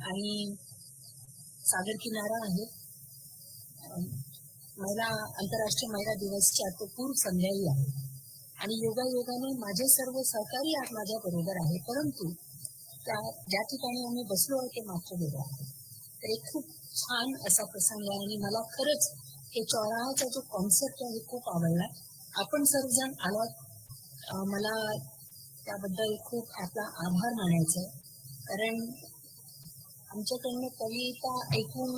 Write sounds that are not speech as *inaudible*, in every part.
आणि सागर किनारा आहे. महिला आंतरराष्ट्रीय महिला दिवसच्या तो पूर्व संध्याही आहे. आणि योगायोगाने माझे सर्व सहकारी आज माझ्या बरोबर आहे. परंतु त्या ज्या ठिकाणी आम्ही बसलो आहे ते मात्र वेगळं आहे तर एक खूप छान असा प्रसंग आहे आणि मला खरंच हे चौराहाचा जो कॉन्सेप्ट आहे खूप आवडला. आपण सर्वजण आलात. मला त्याबद्दल खूप आपला आभार मानायचा कारण आमच्याकडनं कविता ऐकून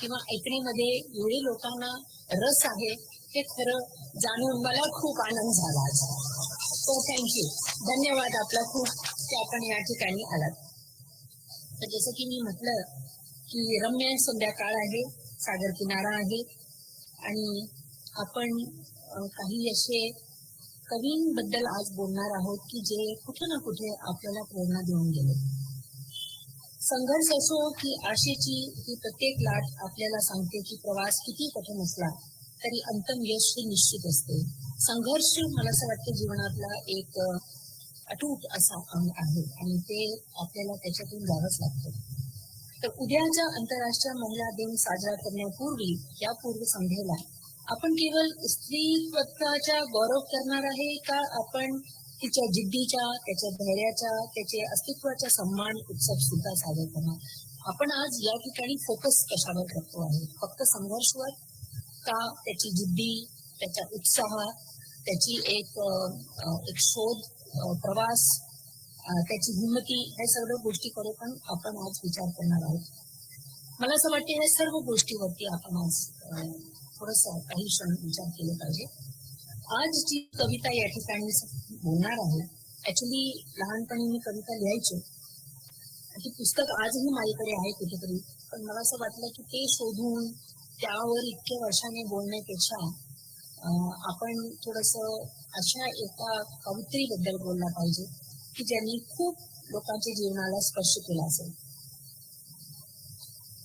किंवा ऐकण्यामध्ये एवढे लोकांना रस आहे हे खरं जाणून मला खूप आनंद झाला आज. सो थँक्यू धन्यवाद आपला खूप की आपण या ठिकाणी आलात. तर जसं की मी म्हटलं की रम्य संध्याकाळ आहे सागर किनारा आहे आणि आपण काही असे कवींबद्दल आज बोलणार आहोत की जे कुठे ना कुठे आपल्याला प्रेरणा देऊन गेले. संघर्ष असो की आशेची ही प्रत्येक लाट आपल्याला सांगते की प्रवास किती कठीण असला तरी अंतम यश हे निश्चित असते. संघर्ष मला असं वाटतं जीवनातला एक अटूट असा अंग आहे आणि ते आपल्याला त्याच्यातून जावंच लागतं. तर उद्याच्या आंतरराष्ट्रीय महिला दिन साजरा करण्यापूर्वी या पूर्व संध्येला आपण केवळ स्त्रीत्वाचा गौरव करणार आहे का आपण तिच्या जिद्दीच्या त्याच्या धैर्याच्या त्याचे अस्तित्वाच्या सन्मान उत्सव सुद्धा साजरा करणार. आपण आज या ठिकाणी फोकस कशावर करतो आहे? फक्त संघर्षवर? का त्याची जिद्दी त्याचा उत्साह त्याची एक एक शोध प्रवास त्याची हिंमती ह्या सर्व गोष्टीकडे पण आपण आज विचार करणार आहोत. मला असं वाटते ह्या सर्व गोष्टीवरती आपण आज थोडस काही क्षण विचार केले पाहिजे. आज जी कविता या ठिकाणी बोलणार आहे. ऍक्च्युली लहानपणी मी कविता लिहायचो. ती पुस्तक आजही माझ्याकडे आहे कुठेतरी. पण मला असं वाटलं की ते शोधून त्यावर इतक्या वर्षाने बोलण्यापेक्षा आपण थोडस अशा एका कवित्रीबद्दल बोलला पाहिजे की ज्यांनी खूप लोकांच्या जीवनाला स्पर्श केला असेल.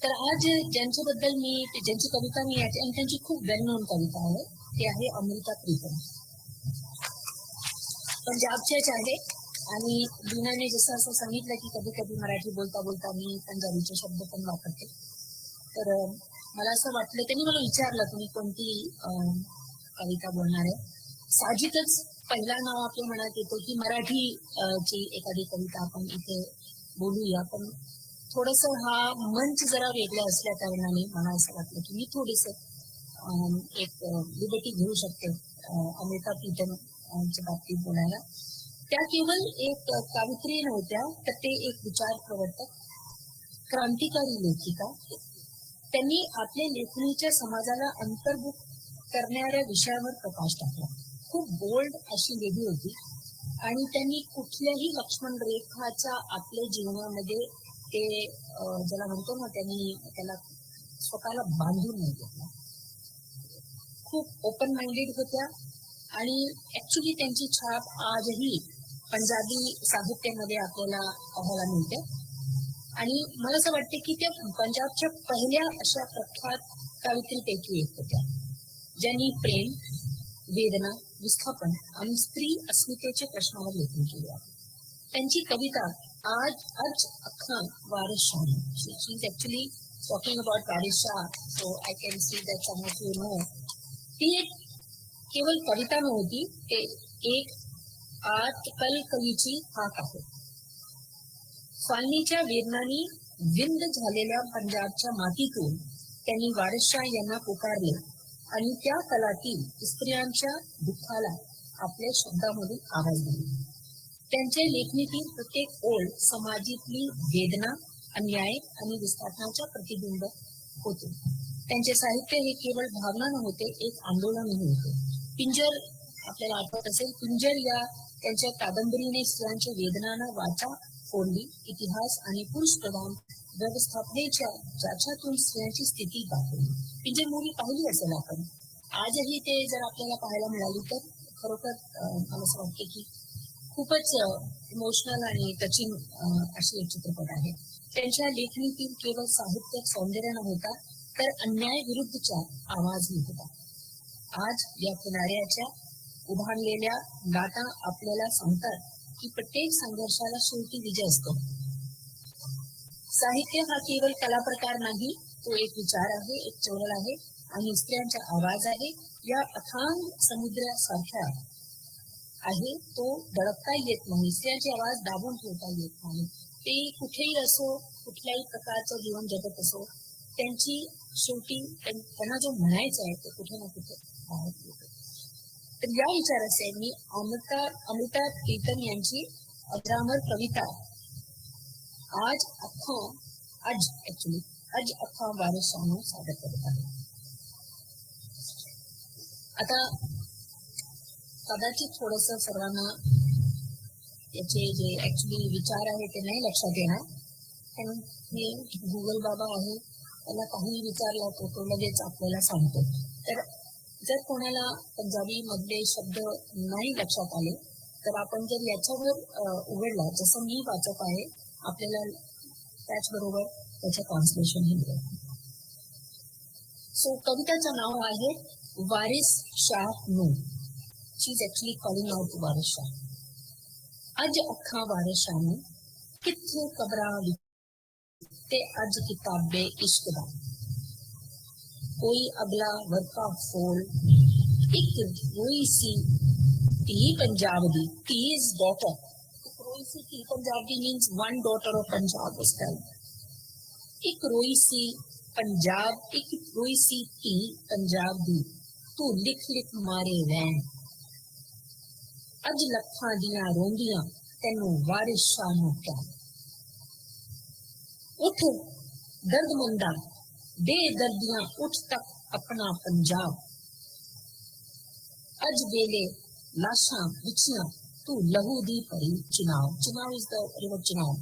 तर आज ज्यांच्याबद्दल मी ज्यांची कविता मी आणि त्यांची खूप वेल नोन कविता आहे ती आहे अमृता प्रीतम. म्हणजे पंजाबच्याच आहे आणि लीनाने जसं असं सांगितलं की कधी कधी मराठी बोलता बोलता मी पंजाबीचे शब्द पण वापरते. तर मला असं वाटलं त्यांनी मला विचारलं तुम्ही कोणती अं, कविता बोलणार आहे? साहजिकच पहिला नाव आपल्या मनात येतो की मराठी ची एखादी कविता आपण इथे बोलूया. पण थोडस हा मंच जरा वेगळा असल्या कारणाने मला असं वाटलं की मी थोडस एक लिबर्टी घेऊ शकते अमृता प्रीतम बाबतीत बोलायला. त्या केवळ एक कावित्री नव्हत्या तर ते एक विचार प्रवर्तक क्रांतिकारी लेखिका. त्यांनी आपल्या लेखणीच्या समाजाला अंतर्भूत करणाऱ्या विषयावर प्रकाश टाकला. खूप बोल्ड अशी लेडी होती. आणि त्यांनी कुठल्याही लक्ष्मण रेखाच्या आपल्या जीवनामध्ये ते अं, ज्याला म्हणतो ना त्यांनी त्याला स्वतःला बांधून नाही घेतला खूप ओपन माइंडेड होत्या. आणि ऍक्च्युली त्यांची छाप आजही पंजाबी साहित्यामध्ये आपल्याला पाहायला मिळते. आणि मला असं वाटतं की त्या पंजाबच्या पहिल्या अशा प्रख्यात कवित्रीपैकी एक होत्या ज्यांनी प्रेम वेदना विस्थापन आणि स्त्री अस्मितेच्या प्रश्नावर लेखन केले आहे. त्यांची कविता आज आज अख्खा Waris Shah she is actually talking about Waris Shah so I can see that some of you know ती एक केवळ कविता नव्हती ते एक आजकल कवीची हाक आहे. फालनीच्या वेदनानी विंद झालेल्या पंजाबच्या मातीतून त्यांनी वारसशाह यांना पुकारले आणि त्या कलातील स्त्रियांच्या दुःखाला आपल्या शब्दामधून आवाज दिला. त्यांच्या लेखणीतील प्रत्येक ओळ समाजातली वेदना अन्याय आणि विस्थापनाच्या प्रतिबिंब होते. त्यांचे साहित्य हे केवळ भावना नव्हते एक आंदोलन होते पिंजर आपल्याला आठवत असेल पिंजर या त्यांच्या कादंबरीने स्त्रियांच्या वेदनांना वाचा फोडली इतिहास आणि पुरुष प्रधान व्यवस्थापनेच्या ज्याच्यातून स्त्रियांची स्थिती दाखवली. पिंजर मूवी पाहिली असेल आपण? आजही ते जर आपल्याला पाहायला मिळाली तर खरोखर मला असं वाटते की खूपच इमोशनल आणि टचिंग असे एक चित्रपट आहे. त्यांच्या लेखणीतील केवळ साहित्य सौंदर्य नव्हता तर अन्याय विरुद्धचा आवाजही होता आज या किनाऱ्याच्या उभारलेल्या गाथा आपल्याला सांगतात की प्रत्येक संघर्षाला शेवटी विजय असतो. साहित्य हा केवळ कला प्रकार नाही तो एक विचार आहे एक चळवळ आहे आणि स्त्रियांचा आवाज आहे. या अथांग समुद्रासारख्या आहे तो दडपता येत नाही स्त्रियांचे आवाज दाबून ठेवता येत नाही. ते कुठेही असो कुठल्याही प्रकारचं जीवन जगत असो त्यांची शेवटी त्यांना जो म्हणायचं आहे ते कुठे ना कुठे तर या विचाराचे मी अमृता अमृता कीर्तन यांची अग्रामर कविता आज अख्खा आज ऍक्च्युली आज अख्खा वारशानं सादर करत आहे. आता कदाचित थोडस सर्वांना याचे जे ऍक्च्युली विचार आहे ते नाही लक्षात येणार. पण हे गुगल बाबा आहे त्याला काही विचारला तर तो लगेच आपल्याला सांगतो. तर जर कोणाला पंजाबी मधले शब्द नाही लक्षात आले तर आपण जर याच्यावर उघडला जसं मी वाचत आहे आपल्याला त्याचबरोबर त्याचं ट्रान्सलेशन हे मिळेल. सो कविताचं नाव आहे वारिस शाह नू she is actually calling out Waris Shah. अज अखा वारिस शाह नू किथे कबरा ते अज किताबे इश्क दा. ਕੋਈ ਅਗਲਾ ਵਰਕਾ ਫੋਲ ਇੱਕ ਰੋਈ ਸੀ ਧੀ ਪੰਜਾਬ ਦੀ, ਧੀ ਇਜ਼ ਡਾਟਰ ਰੋਈ ਸੀ ਧੀ ਪੰਜਾਬ ਦੀ means one daughter of Punjab ਉਸ ਟਾਈਮ ਇੱਕ ਰੋਈ ਸੀ ਪੰਜਾਬ, ਇੱਕ ਰੋਈ ਸੀ ਧੀ ਪੰਜਾਬ ਦੀ। ਤੂੰ ਲਿਖ ਲਿਖ ਮਾਰੇ ਰਹਿਣ। ਅੱਜ ਲੱਖਾਂ ਦੀਆਂ ਰੋਂਦੀਆਂ ਤੈਨੂੰ ਵਾਰਿਸ਼ਾਂ ਨੂੰ ਕਿਆ ਉਠ ਦਰਦਮੰਦਾ ਬੇਦਰਦੀਆਂ ਉੱਠ ਤੱਕ ਆਪਣਾ ਪੰਜਾਬ ਅੱਜ ਵੇਲੇ ਲਾਸ਼ਾਂ ਵਿਛੀਆਂ ਤੂੰ ਲਹੂ ਦੀ ਭਰੀ ਚੁਨਾਵ ਚੁਨਾਵ is the river ਚੁਨਾਵ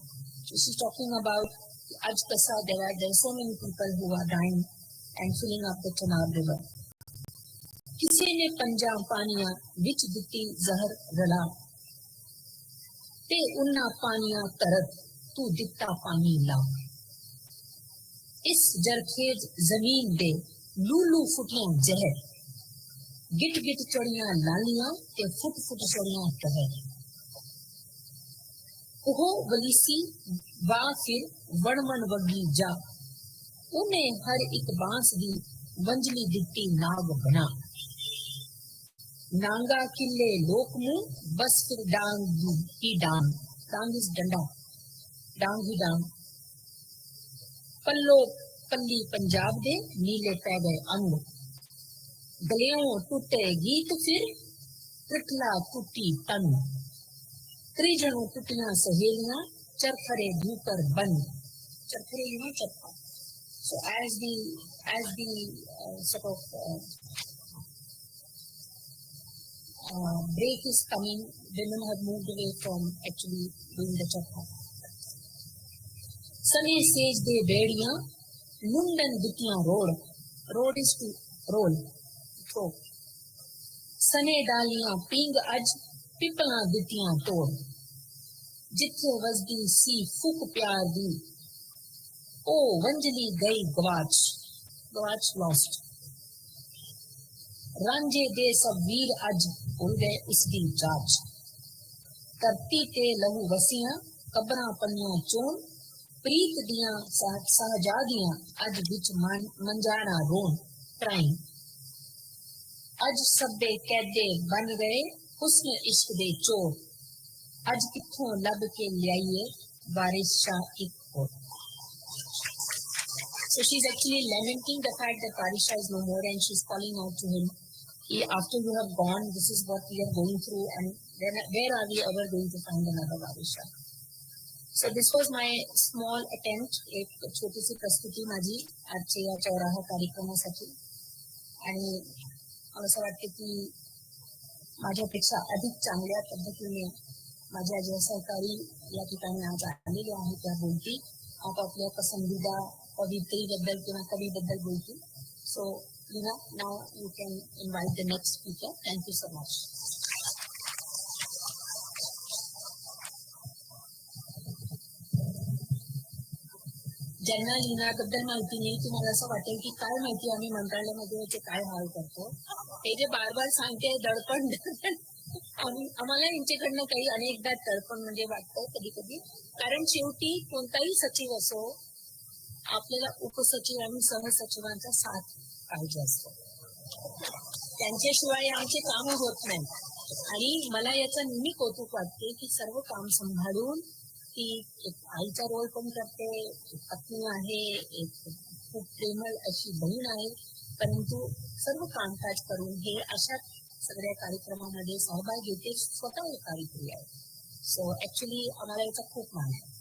This is talking about ਅੱਜ ਕਸਾ there are there are so many people who are dying and filling up the Chenab river. ਕਿਸੇ ਨੇ ਪੰਜਾਂ ਪਾਣੀਆਂ ਵਿੱਚ ਦਿੱਤੀ ਜ਼ਹਿਰ ਰਲਾ ਤੇ ਉਹਨਾਂ ਪਾਣੀਆਂ ਤਰਤ ਤੂੰ ਦਿੱਤਾ ਪਾਣੀ ਲਾ ਇਸ ਜਰਖੇਜ ਜ਼ਮੀਨ ਦੇ ਲੂਲੂ ਫੁੱਟੀਆਂ ਜ਼ਹਿਰ ਗਿੱਟ ਗਿੱਟ ਚੜੀਆਂ ਲਾਲੀਆਂ ਤੇ ਫੁੱਟ ਫੁੱਟ ਚੜੀਆਂ ਤਹਿਰ ਉਹ ਵਲੀਸੀ ਵਾ ਫਿਰ ਵਣ ਵਣ ਵਗੀ ਜਾ ਉਹਨੇ ਹਰ ਇੱਕ ਬਾਂਸ ਦੀ ਵੰਜਲੀ ਦਿੱਤੀ ਨਾਗ ਬਣਾ ਨਾਂਗਾ ਕਿਲੇ ਲੋਕ ਨੂੰ ਬਸ ਫਿਰ ਡਾਂਗ ਦੀ ਡਾਂਗ ਡਾਂਗ ਇਸ ਡੰਡਾ ਡਾਂਗ ਹੀ ਡਾਂਗ डांग पल्लो पल्ली पंजाब दे नीले पै गए अंग गलियों टूटे गीत फिर टुटला टूटी तन त्रिजणों टूटियां सहेलियां चरखरे धूकर बन चरखरे you so as the as the uh, sort of uh, uh, break is coming, women have moved away from actually doing the chapka. सने सेज दे बेड़िया मुंडन दुकिया road road is to roll throw सने डालिया पिंग अज पिपला दितिया तोड़। जिथे वजदी सी फूक प्यार दी ओ वंजली गई गवाच गवाच लॉस्ट रांझे दे सब वीर अज भूल गए इसकी जाच। करती ते लहू वसिया कबरा पन्ना चोन ਪ੍ਰੀਤ ਦੀਆਂ ਸਹ- ਸਹਜਾਦੀਆਂ ਅੱਜ ਵਿੱਚ ਮਨ- ਮੰਜਾਣਾ ਰੋਣ ਟਰਾਈ ਅੱਜ ਸਭੇ ਕੈਦੇ ਬਣ ਗਏ ਹੁਸਨ ਇਸ਼ਕ ਦੇ ਚੋਰ ਅੱਜ ਕਿੱਥੋਂ ਲੱਭ ਕੇ ਲਿਆਈਏ ਬਾਰਿਸ਼ਾਂ ਇੱਕ ਹੋਰ So she's actually lamenting the fact that Parisha is no more and she's calling out to him. He, after you have gone, this is what we are going through and then where are we ever going to find another Parisha? So this was my small attempt एक छोटीशी प्रस्तुती माझी आजच्या या चौराहा कार्यक्रमासाठी. आणि असं वाटतं की माझ्यापेक्षा अधिक चांगल्या पद्धतीने माझ्या ज्या सहकारी या ठिकाणी आज आलेले आहेत त्या बोलती आपापल्या पसंदीदा कवितेबद्दल किंवा कवीबद्दल बोलतील. So Leena now you can invite the next speaker thank you so much ज्यांना लिहिण्याबद्दल माहिती नाही तुम्हाला असं वाटेल की काय माहिती आम्ही मंत्रालयामध्ये याचे काय हाल करतो? ते जे बार बार सांगते दडपण *laughs* दडपण. आम्हाला यांच्याकडनं काही अनेकदा दडपण म्हणजे वाटतं कधी कधी कारण शेवटी कोणताही सचिव असो आपल्याला उपसचिव आणि सहसचिवांचा साथ पाहिजे असतो. त्यांच्याशिवाय आमचे काम होत नाही. आणि मला याचं नेहमी कौतुक वाटते की सर्व काम सांभाळून ती एक आईचा रोल पण करते पत्नी आहे एक खूप प्रेमळ अशी बहीण आहे. परंतु सर्व कामकाज करून हे अशा सगळ्या कार्यक्रमामध्ये सहभाग घेते स्वतः एक कार्यक्रिया आहे. सो ऍक्च्युली आम्हाला याचा खूप मान आहे.